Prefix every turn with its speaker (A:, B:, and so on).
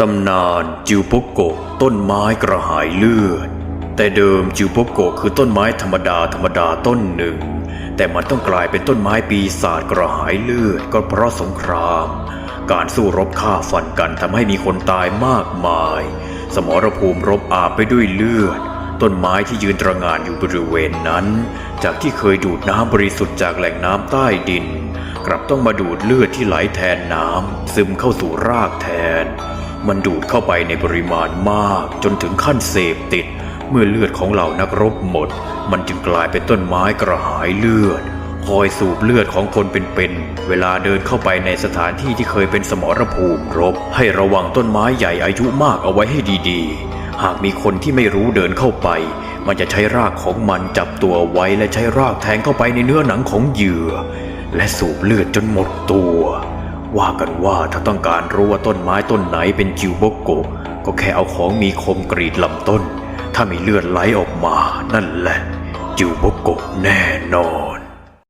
A: ตำนานจิวโปโกต้นไม้กระหายเลือด แต่เดิมจิวโปโกคือต้นไม้ธรรมดาธรรมดาต้นหนึ่ง แต่มันต้องกลายเป็นต้นไม้ปีศาจกระหายเลือดก็เพราะสงคราม การสู้รบฆ่าฟันกันทำให้มีคนตายมากมาย สมรภูมิรบอาบไปด้วยเลือด ต้นไม้ที่ยืนตระงานอยู่บริเวณนั้น จากที่เคยดูดน้ำบริสุทธิ์จากแหล่งน้ำใต้ดิน กลับต้องมาดูดเลือดที่ไหลแทนน้ำซึมเข้าสู่รากแทน มันดูดเข้าไปในปริมาณมากจนถึงขั้นเสพติด เมื่อเลือดของเหล่านักรบหมด มันจึงกลายเป็นต้นไม้กระหายเลือด คอยสูบเลือดของคนเป็นๆเวลาเดินเข้าไปในสถานที่ที่เคยเป็นสมรภูมิรบ ให้ระวังต้นไม้ใหญ่อายุมากเอาไว้ให้ดีๆ หากมีคนที่ไม่รู้เดินเข้าไป มันจะใช้รากของมันจับตัวไว้และใช้รากแทงเข้าไปในเนื้อหนังของเหยื่อ และสูบเลือดจนหมดตัว ว่ากันว่าถ้าต้องการรู้ว่าต้นไม้ต้นไหนเป็นจิวโบโกก็แค่เอาของมีคมกรีดลำต้น ถ้ามีเลือดไหลออกมานั่นแหละ จิวโบโกแน่นอน